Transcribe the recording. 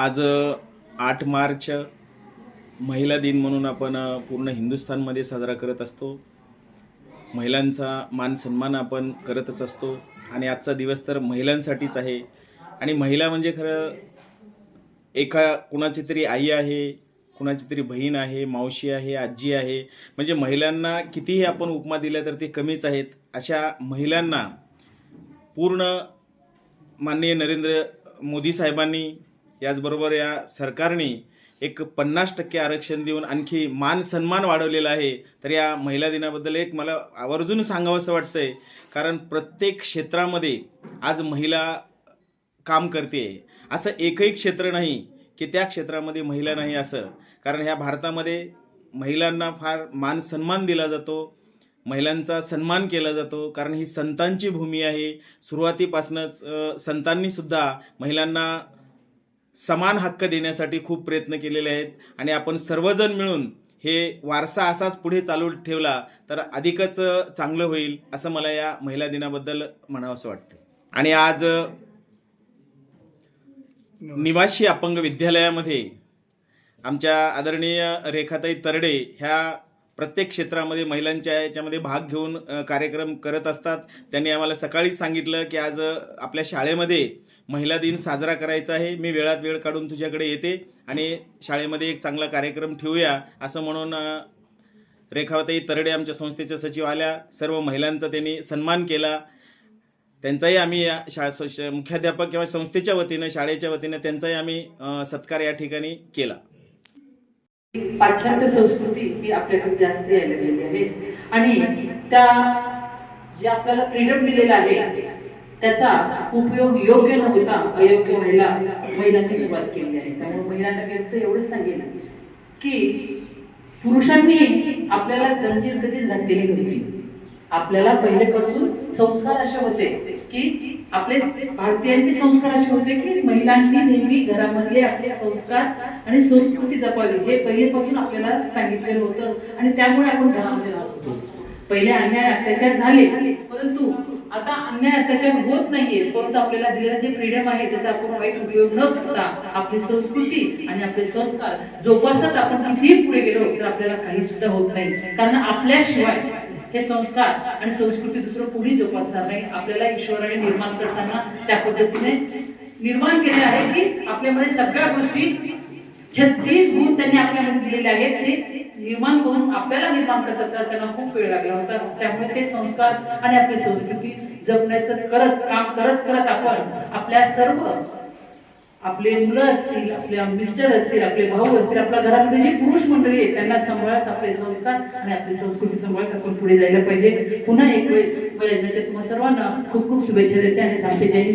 आज आठ मार्च महिला दिन म्हणून आपण पूर्ण हिंदुस्थानमध्ये साजरा करत असतो. महिलांचा मान सन्मान आपण करतच असतो. आणि आजचा दिवस तर महिलांसाठीच आहे. आणि महिला म्हणजे खरं एका कुणाची तरी आई आहे कुणाची तरी बहीण आहे मावशी आहे आजी आहे. म्हणजे महिलांना कितीही आपण उपमा दिल्या तर ते कमीच आहेत. अशा महिलांना पूर्ण माननीय नरेंद्र मोदी साहेबांनी याचबरोबर या सरकारने एक पन्नास टक्के आरक्षण देऊन आणखी मान सन्मान वाढवलेला आहे. तर या महिला दिनाबद्दल एक मला आवर्जून सांगावंसं वाटतंय. कारण प्रत्येक क्षेत्रामध्ये आज महिला काम करते. असं एकही क्षेत्र नाही की त्या क्षेत्रामध्ये महिला नाही असं. कारण ह्या भारतामध्ये महिलांना फार मान सन्मान दिला जातो. महिलांचा सन्मान केला जातो. कारण ही संतांची भूमी आहे. सुरुवातीपासूनच संतांनीसुद्धा महिलांना समान हक्क देण्यासाठी खूप प्रयत्न केलेले आहेत. आणि आपण सर्वजण मिळून हे वारसा असाच पुढे चालू ठेवला तर अधिकच चांगलं होईल असं मला या महिला दिनाबद्दल म्हणावंसं वाटतं आणि आज निवासी अपंग विद्यालयामध्ये आमच्या आदरणीय रेखाताई तरडे ह्या प्रत्येक क्षेत्रामध्ये महिलांच्या याच्यामध्ये भाग घेऊन कार्यक्रम करत असतात. त्यांनी आम्हाला सकाळीच सांगितलं की आज आपल्या शाळेमध्ये महिला दिन साजरा करायचा आहे. मी वेळात वेळ काढून तुझ्याकडे येते आणि शाळेमध्ये एक चांगला कार्यक्रम ठेवूया असं म्हणून रेखावताई तरडे आमच्या संस्थेच्या सचिव आल्या. सर्व महिलांचा त्यांनी सन्मान केला. त्यांचाही आम्ही या शा मुख्याध्यापक किंवा संस्थेच्या वतीनं शाळेच्या वतीनं त्यांचाही आम्ही सत्कार या ठिकाणी केला. पाश्चात्य संस्कृती ही आपल्याकडे जास्त यायला लागलेली आहे. आणि त्या जे आपल्याला फ्रीडम दिलेला आहे त्याचा उपयोग योग्य न होता अयोग्य व्हायला महिलांनी सुरुवात केली आहे. त्यामुळे महिलांना मी फक्त एवढंच सांगेन की पुरुषांनी आपल्याला जंजीर कधीच घातलेली होती आपल्याला पहिलेपासून संस्कार असे होते की आपले भारतीयांचे संस्कार असे होते की महिलांनी नेहमी घरामधले आपले संस्कार आणि संस्कृती जपावी हे पहिलेपासून आपल्याला सांगितलेलं होतं आणि त्यामुळे आपण घरामध्ये राहत होतो पहिले अन्याय अत्याचार झाले परंतु आता अन्याय अत्याचार होत नाहीये. परंतु आपल्याला दिलेलं जे फ्रीडम आहे त्याचा आपण वाईट उपयोग न करता आपली संस्कृती आणि आपले संस्कार जोपासत आपण कितीही पुढे गेलो तर आपल्याला काही सुद्धा होत नाही. कारण आपल्याशिवाय हे संस्कार आणि संस्कृती दुसरं कोणी जोपासणार नाही. आपल्याला ईश्वराने निर्माण करताना त्या पद्धतीने निर्माण केले आहे की आपल्यामध्ये सगळ्या गोष्टी छत्तीस गुण त्यांनी आपल्यामध्ये दिलेले आहेत. ते निर्माण करून आपल्याला निर्माण करत असताना त्यांना खूप वेळ लागला होता. त्यामुळे ते संस्कार आणि आपली संस्कृती जपण्याचं करत काम करत करत आपण आपल्या सर्व आपले मुलं असतील आपले मिस्टर असतील आपले भाऊ असतील आपल्या घरामध्ये जे पुरुष मंडळी आहेत त्यांना सांभाळत आपले संस्कार आणि आपली संस्कृती सांभाळत आपण पुढे जायला पाहिजे. पुन्हा एक वेळेस तुम्हाला सर्वांना खूप खूप शुभेच्छा देते आणि थांबते जय